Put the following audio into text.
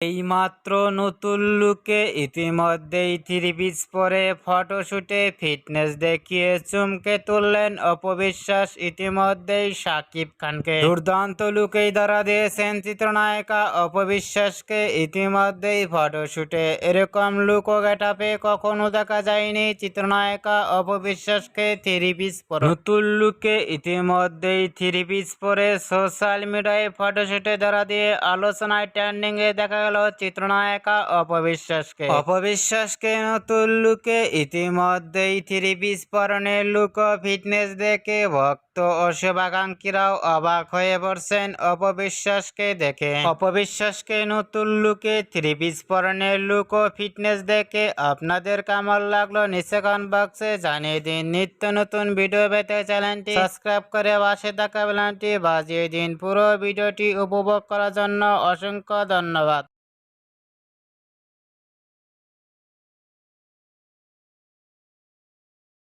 এইমাত্র নতুন লুকে ইতিমধ্যেই থ্রি পিস পরে ফটোশুটে ফিটনেস দেখিয়ে চমকে তুললেন অপবিশ্বাস। ইতিমধ্যেই শাকিব খানকে দুর্দান্ত লুকেই ধরা দিয়েছেন চিত্রনায়িকা অপবিশ্বাসকে। ইতিমধ্যেই ফটোশুটে এরকম লুক গেটাপে কখনো দেখা যায়নি চিত্রনায়িকা অপবিশ্বাসকে থ্রি পিস পরে। নতুন লুকে ইতিমধ্যেই থ্রি পিস পরে সোশ্যাল মিডিয়ায় ফটোশুটে ধরা দিয়ে আলোচনায় ট্রেন্ডিং এ দেখা গেল চিত্রনায়িকা অপবিশ্বাসকে অপবিশ্বাসকে নতুন লুকে ইতিমধ্যেই থ্রি পিস পরনের লুক ফিটনেস দেখে ভক্ত ও শুভাকাঙ্ক্ষীরাও অবাক হয়ে পড়ছেন অপবিশ্বাসকে দেখে অপবিশ্বাসকে নতুন লুকে থ্রি পিস পরনের লুক ফিটনেস দেখে আপনাদের কেমন লাগল নিচে কমেন্ট বক্সে জানিয়ে দিন নিত্য নতুন ভিডিও পেতে চ্যানেলটি সাবস্ক্রাইব করে পাশে থাকা বেলানটি বাজিয়ে দিন পুরো ভিডিওটি উপভোগ করার জন্য অসংখ্য ধন্যবাদ